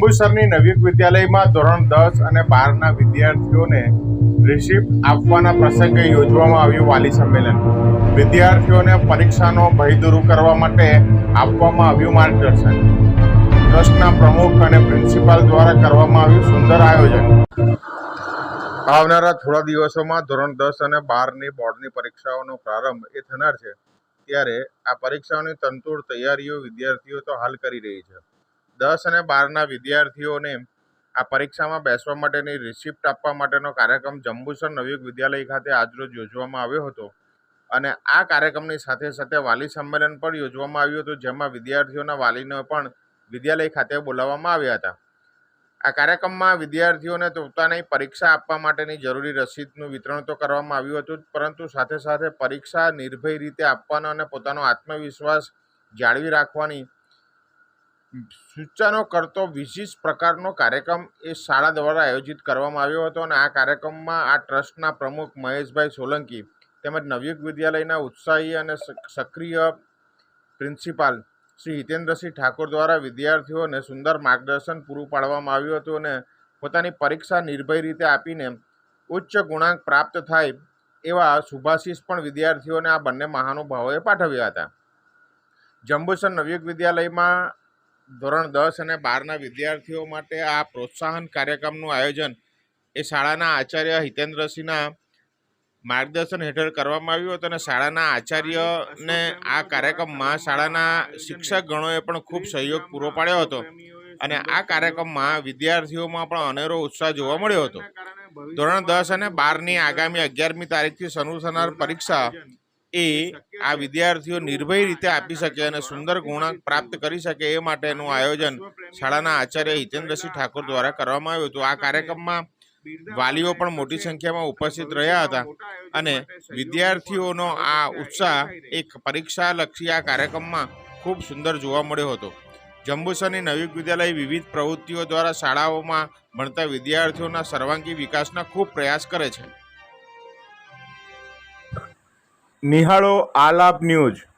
જંબુસરની નવયુગ વિદ્યાલયમાં ધોરણ દસ અને બારના વિદ્યાર્થીઓને રિસિપ્ટ આપવાના પ્રસંગે યોજવામાં આવ્યું વાલી સંમેલન. વિદ્યાર્થીઓને પરીક્ષાનો ભય દૂર કરવા માટે આપવામાં આવ્યું માર્ગદર્શન. ટ્રસ્ટના પ્રમુખ અને પ્રિન્સિપાલ દ્વારા કરવામાં આવ્યું સુંદર આયોજન. આવનારા થોડા દિવસોમાં ધોરણ દસ અને બારની બોર્ડની પરીક્ષાઓનો પ્રારંભ એ થનાર છે. ત્યારે આ પરીક્ષાઓની તંતુર તૈયારીઓ વિદ્યાર્થીઓ તો હાલ કરી રહી છે. દસ અને બારના વિદ્યાર્થીઓને આ પરીક્ષામાં બેસવા માટેની રિસિપ્ટ આપવા માટેનો કાર્યક્રમ જંબુસર નવયુગ વિદ્યાલય ખાતે આજરોજ યોજવામાં આવ્યો હતો. અને આ કાર્યક્રમની સાથે સાથે વાલી સંમેલન પણ યોજવામાં આવ્યું હતું, જેમાં વિદ્યાર્થીઓના વાલીને પણ વિદ્યાલય ખાતે બોલાવવામાં આવ્યા હતા. આ કાર્યક્રમમાં વિદ્યાર્થીઓને પોતાની પરીક્ષા આપવા માટેની જરૂરી રસીદનું વિતરણ તો કરવામાં આવ્યું હતું પરંતુ સાથે સાથે પરીક્ષા નિર્ભય રીતે આપવાનો અને પોતાનો આત્મવિશ્વાસ જાળવી રાખવાની સૂચનો કરતો વિશિષ્ટ પ્રકારનો કાર્યક્રમ એ શાળા દ્વારા આયોજિત કરવામાં આવ્યો હતો અને આ કાર્યક્રમમાં આ ટ્રસ્ટના પ્રમુખ મહેશભાઈ સોલંકી તેમજ નવયુગ વિદ્યાલયના ઉત્સાહી અને સક્રિય પ્રિન્સિપાલ શ્રી હિતેન્દ્રસિંહ ઠાકોર દ્વારા વિદ્યાર્થીઓને સુંદર માર્ગદર્શન પૂરું પાડવામાં આવ્યું હતું અને પોતાની પરીક્ષા નિર્ભય રીતે આપીને ઉચ્ચ ગુણાંક પ્રાપ્ત થાય એવા શુભાશીષ પણ વિદ્યાર્થીઓને આ બંને મહાનુભાવોએ પાઠવ્યા હતા. જંબુસર નવયુગ વિદ્યાલયમાં ધોરણ દસ અને બારના વિદ્યાર્થીઓ માટે આ પ્રોત્સાહન કાર્યક્રમનું આયોજન એ શાળાના આચાર્ય હિતેન્દ્રસિંહના માર્ગદર્શન હેઠળ કરવામાં આવ્યું હતું અને શાળાના આચાર્યને આ કાર્યક્રમમાં શાળાના શિક્ષક ગણોએ પણ ખૂબ સહયોગ પૂરો પાડ્યો હતો અને આ કાર્યક્રમમાં વિદ્યાર્થીઓમાં પણ અનેરો ઉત્સાહ જોવા મળ્યો હતો. ધોરણ દસ અને બારની આગામી અગિયારમી તારીખથી શરૂ થનાર પરીક્ષા એ આ વિદ્યાર્થીઓ નિર્ભય રીતે આપી શકે અને સુંદર ગુણાંક પ્રાપ્ત કરી શકે એ માટેનું આયોજન શાળાના આચાર્ય હિતેન્દ્રસિંહ ઠાકોર દ્વારા કરવામાં આવ્યું હતું. આ કાર્યક્રમમાં વાલીઓ પણ મોટી સંખ્યામાં ઉપસ્થિત રહ્યા હતા અને વિદ્યાર્થીઓનો આ ઉત્સાહ એક પરીક્ષાલક્ષી આ કાર્યક્રમમાં ખૂબ સુંદર જોવા મળ્યો હતો. જંબુસરની નવી વિદ્યાલય વિવિધ પ્રવૃત્તિઓ દ્વારા શાળાઓમાં ભણતા વિદ્યાર્થીઓના સર્વાંગી વિકાસના ખૂબ પ્રયાસ કરે છે. નિહાળો આલાપ ન્યૂઝ.